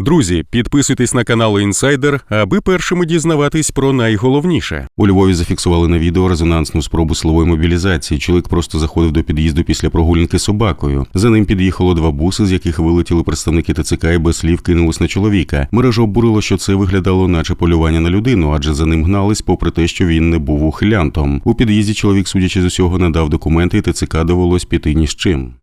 Друзі, підписуйтесь на канал Інсайдер, аби першими дізнаватись про найголовніше. У Львові зафіксували на відео резонансну спробу силової мобілізації. Чоловік просто заходив до під'їзду після прогулянки з собакою. За ним під'їхало два буси, з яких вилетіли представники ТЦК і без слів кинулись на чоловіка. Мережа обурило, що це виглядало, наче полювання на людину, адже за ним гнались, попри те, що він не був ухилянтом. У під'їзді чоловік, судячи з усього, надав документи, і ТЦК довелось піти ні з чим.